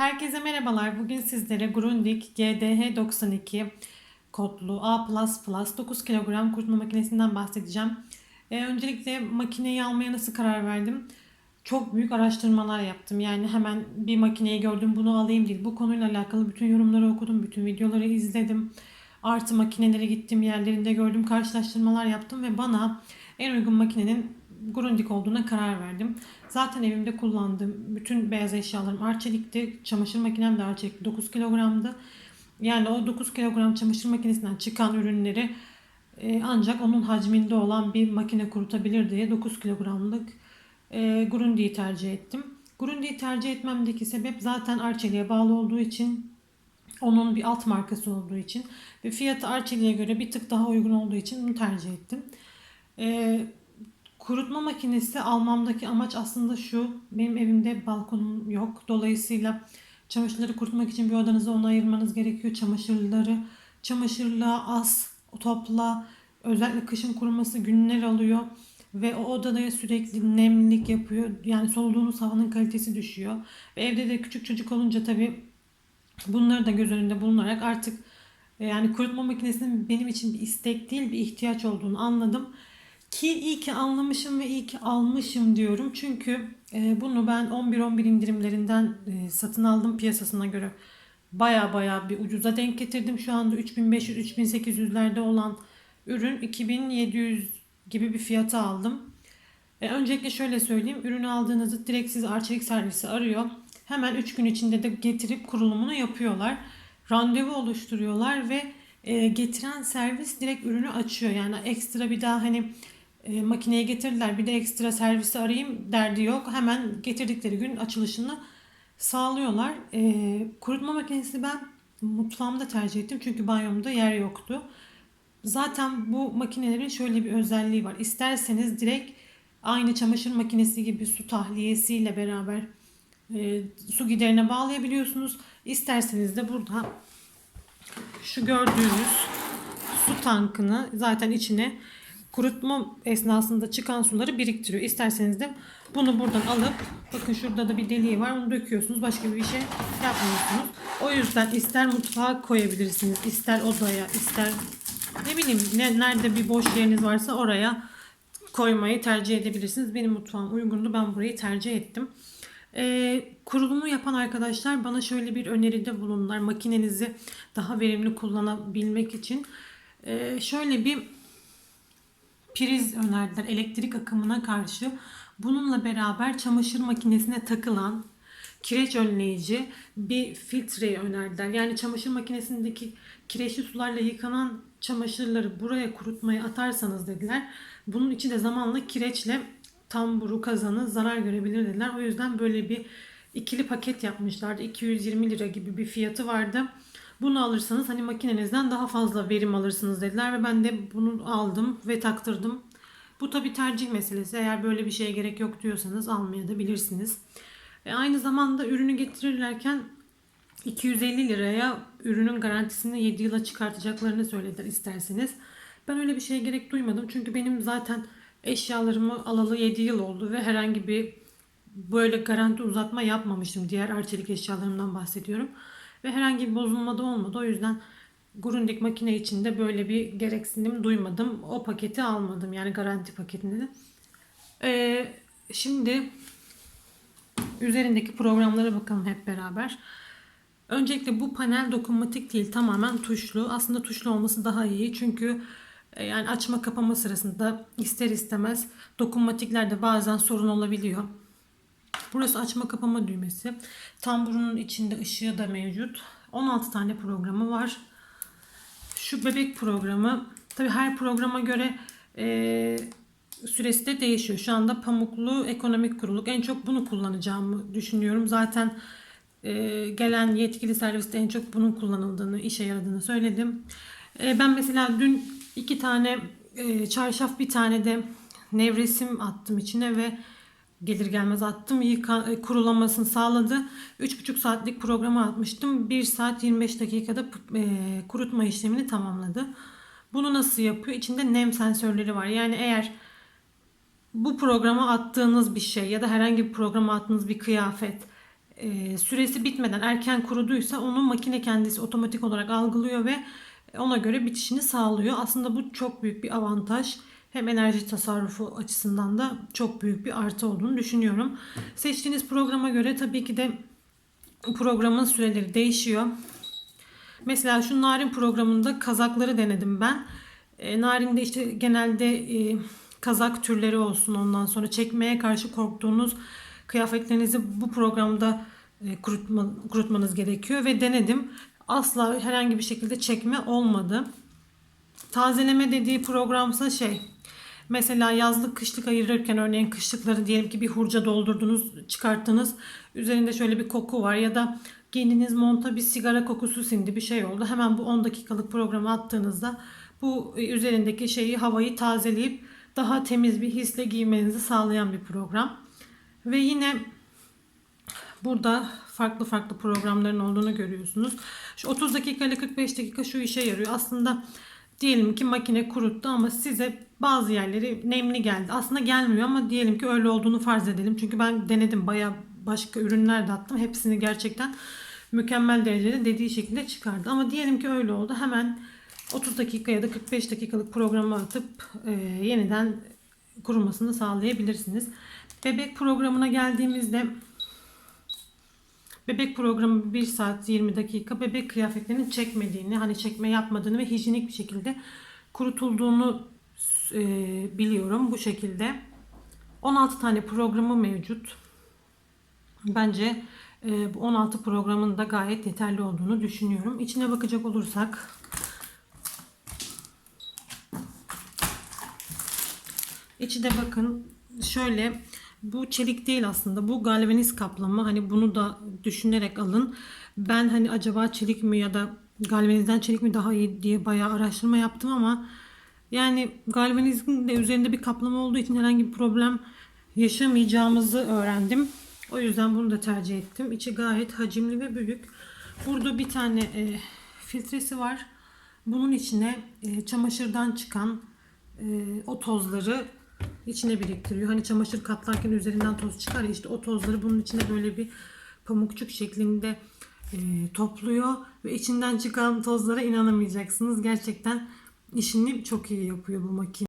Herkese merhabalar. Bugün sizlere Grundig GDH92 kodlu A++ 9 kilogram kurutma makinesinden bahsedeceğim. Ee, öncelikle makineyi almaya nasıl karar verdim? Çok büyük araştırmalar yaptım. Yani hemen bir makineyi gördüm bunu alayım değil. Bu konuyla alakalı bütün yorumları okudum, bütün videoları izledim. Artı makinelere gittim, yerlerinde gördüm, karşılaştırmalar yaptım ve bana en uygun makinenin Grundig olduğuna karar verdim. Zaten evimde kullandığım bütün beyaz eşyalarım Arçelik'ti. Çamaşır makinem de Arçelik'ti. 9 kilogramdı. Yani o 9 kilogram çamaşır makinesinden çıkan ürünleri e, ancak onun hacminde olan bir makine kurutabilir diye 9 kilogramlık e, Grundig'i tercih ettim. Grundig'i tercih etmemdeki sebep zaten Arçelik'e bağlı olduğu için onun bir alt markası olduğu için ve fiyatı Arçelik'e göre bir tık daha uygun olduğu için bunu tercih ettim. E, kurutma makinesi almamdaki amaç aslında şu. Benim evimde balkonum yok. Dolayısıyla çamaşırları kurutmak için bir odanızı ona ayırmanız gerekiyor. Çamaşırları çamaşırla az topla. Özellikle kışın kuruması günler alıyor. Ve o odada sürekli nemlilik yapıyor. Yani soluduğunuz havanın kalitesi düşüyor. Ve evde de küçük çocuk olunca tabii bunları da göz önünde bulunarak artık e, yani kurutma makinesinin benim için bir istek değil bir ihtiyaç olduğunu anladım. Ki iyi ki anlamışım ve iyi ki almışım diyorum. Çünkü e, bunu ben 11-11 indirimlerinden e, satın aldım piyasasına göre. Baya baya bir ucuza denk getirdim. Şu anda 3500-3800'lerde olan ürün 2700 gibi bir fiyata aldım. E, öncelikle şöyle söyleyeyim. Ürünü aldığınızda direkt sizi Arçelik servisi arıyor. Hemen 3 gün içinde de getirip kurulumunu yapıyorlar. Randevu oluşturuyorlar ve e, getiren servis direkt ürünü açıyor. Yani ekstra bir daha hani e, makineye getirdiler bir de ekstra servisi arayayım derdi yok. Hemen getirdikleri gün açılışını sağlıyorlar. E, kurutma makinesi ben mutfağımda tercih ettim çünkü banyomda yer yoktu. Zaten bu makinelerin şöyle bir özelliği var. İsterseniz direkt aynı çamaşır makinesi gibi su tahliyesiyle beraber e, su giderine bağlayabiliyorsunuz. İsterseniz de burada şu gördüğünüz su tankını zaten içine kurutma esnasında çıkan suları biriktiriyor. İsterseniz de bunu buradan alıp bakın şurada da bir deliği var onu döküyorsunuz. Başka bir şey yapmıyorsunuz. O yüzden ister mutfağa koyabilirsiniz. ister odaya ister ne bileyim ne, nerede bir boş yeriniz varsa oraya koymayı tercih edebilirsiniz. Benim mutfağım uygundu. Ben burayı tercih ettim. Ee, kurulumu yapan arkadaşlar bana şöyle bir öneride bulundular. Makinenizi daha verimli kullanabilmek için. Ee, şöyle bir priz önerdiler elektrik akımına karşı. Bununla beraber çamaşır makinesine takılan kireç önleyici bir filtreyi önerdiler. Yani çamaşır makinesindeki kireçli sularla yıkanan çamaşırları buraya kurutmaya atarsanız dediler. Bunun içi de zamanla kireçle tamburu kazanı zarar görebilir dediler. O yüzden böyle bir ikili paket yapmışlardı. 220 lira gibi bir fiyatı vardı. Bunu alırsanız hani makinenizden daha fazla verim alırsınız dediler ve ben de bunu aldım ve taktırdım. Bu tabi tercih meselesi. Eğer böyle bir şeye gerek yok diyorsanız almaya da bilirsiniz. E aynı zamanda ürünü getirirlerken 250 liraya ürünün garantisini 7 yıla çıkartacaklarını söylediler isterseniz. Ben öyle bir şeye gerek duymadım. Çünkü benim zaten eşyalarımı alalı 7 yıl oldu ve herhangi bir böyle garanti uzatma yapmamıştım. Diğer arçelik eşyalarımdan bahsediyorum. Ve herhangi bir bozulma da olmadı. O yüzden Grundig makine içinde böyle bir gereksinim duymadım. O paketi almadım. Yani garanti paketini de. Ee, şimdi üzerindeki programlara bakalım hep beraber. Öncelikle bu panel dokunmatik değil. Tamamen tuşlu. Aslında tuşlu olması daha iyi. Çünkü e, yani açma kapama sırasında ister istemez dokunmatiklerde bazen sorun olabiliyor. Burası açma kapama düğmesi. Tamburunun içinde ışığı da mevcut. 16 tane programı var. Şu bebek programı tabi her programa göre e, süresi de değişiyor. Şu anda pamuklu ekonomik kuruluk. En çok bunu kullanacağımı düşünüyorum. Zaten e, gelen yetkili serviste en çok bunun kullanıldığını, işe yaradığını söyledim. E, ben mesela dün iki tane e, çarşaf bir tane de nevresim attım içine ve gelir gelmez attım. Yıka, e, kurulamasını sağladı. 3,5 saatlik programa atmıştım. 1 saat 25 dakikada e, kurutma işlemini tamamladı. Bunu nasıl yapıyor? İçinde nem sensörleri var. Yani eğer bu programa attığınız bir şey ya da herhangi bir programa attığınız bir kıyafet e, süresi bitmeden erken kuruduysa onu makine kendisi otomatik olarak algılıyor ve ona göre bitişini sağlıyor. Aslında bu çok büyük bir avantaj. Hem enerji tasarrufu açısından da çok büyük bir artı olduğunu düşünüyorum. Seçtiğiniz programa göre tabii ki de programın süreleri değişiyor. Mesela şu Narin programında kazakları denedim ben. E, Narin'de işte genelde e, kazak türleri olsun ondan sonra çekmeye karşı korktuğunuz kıyafetlerinizi bu programda e, kurutma, kurutmanız gerekiyor ve denedim. Asla herhangi bir şekilde çekme olmadı. Tazeleme dediği programsa şey mesela yazlık kışlık ayırırken örneğin kışlıkları diyelim ki bir hurca doldurdunuz çıkarttınız üzerinde şöyle bir koku var ya da giydiğiniz monta bir sigara kokusu sindi bir şey oldu hemen bu 10 dakikalık programı attığınızda bu üzerindeki şeyi havayı tazeleyip daha temiz bir hisle giymenizi sağlayan bir program ve yine Burada farklı farklı programların olduğunu görüyorsunuz. Şu 30 dakika ile 45 dakika şu işe yarıyor. Aslında diyelim ki makine kuruttu ama size bazı yerleri nemli geldi. Aslında gelmiyor ama diyelim ki öyle olduğunu farz edelim. Çünkü ben denedim bayağı başka ürünler de attım. Hepsini gerçekten mükemmel derecede dediği şekilde çıkardı. Ama diyelim ki öyle oldu. Hemen 30 dakika ya da 45 dakikalık programa atıp e, yeniden kurumasını sağlayabilirsiniz. Bebek programına geldiğimizde Bebek programı 1 saat 20 dakika bebek kıyafetlerinin çekmediğini, hani çekme yapmadığını ve hijyenik bir şekilde kurutulduğunu e, biliyorum bu şekilde. 16 tane programı mevcut. Bence e, bu 16 programın da gayet yeterli olduğunu düşünüyorum. İçine bakacak olursak İçi de bakın şöyle bu çelik değil aslında. Bu galvaniz kaplama. Hani bunu da düşünerek alın. Ben hani acaba çelik mi ya da galvanizden çelik mi daha iyi diye bayağı araştırma yaptım ama yani galvanizin de üzerinde bir kaplama olduğu için herhangi bir problem yaşamayacağımızı öğrendim. O yüzden bunu da tercih ettim. İçi gayet hacimli ve büyük. Burada bir tane e, filtresi var. Bunun içine e, çamaşırdan çıkan e, o tozları içine biriktiriyor. Hani çamaşır katlarken üzerinden toz çıkar ya işte o tozları bunun içine böyle bir pamukçuk şeklinde e, topluyor ve içinden çıkan tozlara inanamayacaksınız. Gerçekten işini çok iyi yapıyor bu makine.